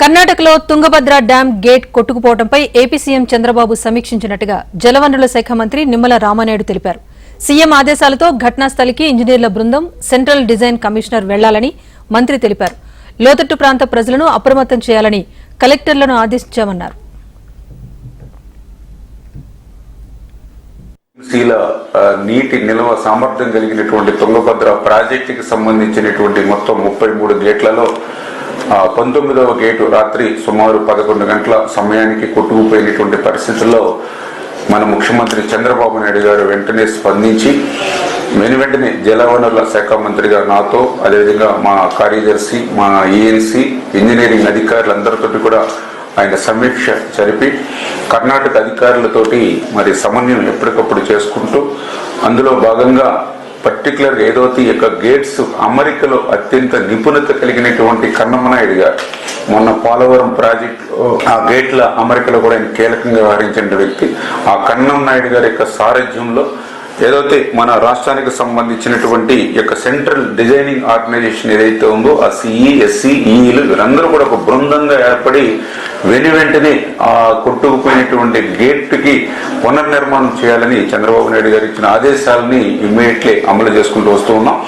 కర్ణాటకలో Tungabhadra dam gate కొట్టుకుపోవడంపై AP CM Chandrababu సమీక్షించినట్టుగా జలవనరుల శాఖ మంత్రి నిమ్మల రామానాయుడు తెలిపారు. సీఎం ఆదేశాలతో ఘటనాస్థలికి ఇంజనీర్ల బృందం సెంట్రల్ డిజైన్ కమిషనర్ వెళ్ళాలని మంత్రి తెలిపారు. లోతట్టు ప్రాంత ప్రజలను అప్రమత్తం చేయాలని కలెక్టర్లను ఆదేశించామన్నారు. శీల నీటి నిల్వ సామర్థ్యం కలిగినటువంటి తుంగభద్ర ప్రాజెక్టుకి సంబంధించినటువంటి మొత్తం ముప్పై మూడు గేట్లలో పంతొమ్మిదవ గేటు రాత్రి సుమారు పదకొండు గంటల సమయానికి కొట్టుకుపోయినటువంటి పరిస్థితుల్లో మన ముఖ్యమంత్రి చంద్రబాబు నాయుడు గారు వెంటనే స్పందించి వెను వెంటనే జలవనరుల శాఖ మంత్రిగా నాతో అదేవిధంగా మా కార్యదర్శి మా ఈఎన్సీ ఇంజనీరింగ్ అధికారులందరితోటి కూడా ఆయన సమీక్ష జరిపి కర్ణాటక అధికారులతోటి మరి సమన్వయం ఎప్పటికప్పుడు చేసుకుంటూ అందులో భాగంగా పర్టికులర్ ఏదైతే ఈ యొక్క గేట్స్ అమెరికలో అత్యంత నిపుణత కలిగినటువంటి కన్నమనాయుడు గారు. మొన్న పోలవరం ప్రాజెక్ట్ ఆ గేట్ల అమెరికలో కూడా ఆయన కీలకంగా వ్యవహరించిన వ్యక్తి. ఆ కన్నం నాయుడు గారి యొక్క సారథ్యంలో ఏదైతే మన రాష్ట్రానికి సంబంధించినటువంటి యొక్క సెంట్రల్ డిజైనింగ్ ఆర్గనైజేషన్ ఏదైతే ఉందో ఆ సిఈ ఎస్సీ ఈఈలు వీరందరూ కూడా ఒక బృందంగా ఏర్పడి వెను వెంటనే ఆ కొట్టుకుపోయినటువంటి గేట్కి పునర్నిర్మాణం చేయాలని చంద్రబాబు నాయుడు గారు ఇచ్చిన ఆదేశాలని ఇమ్మీడియట్లీ అమలు చేసుకుంటూ వస్తూ ఉన్నాం.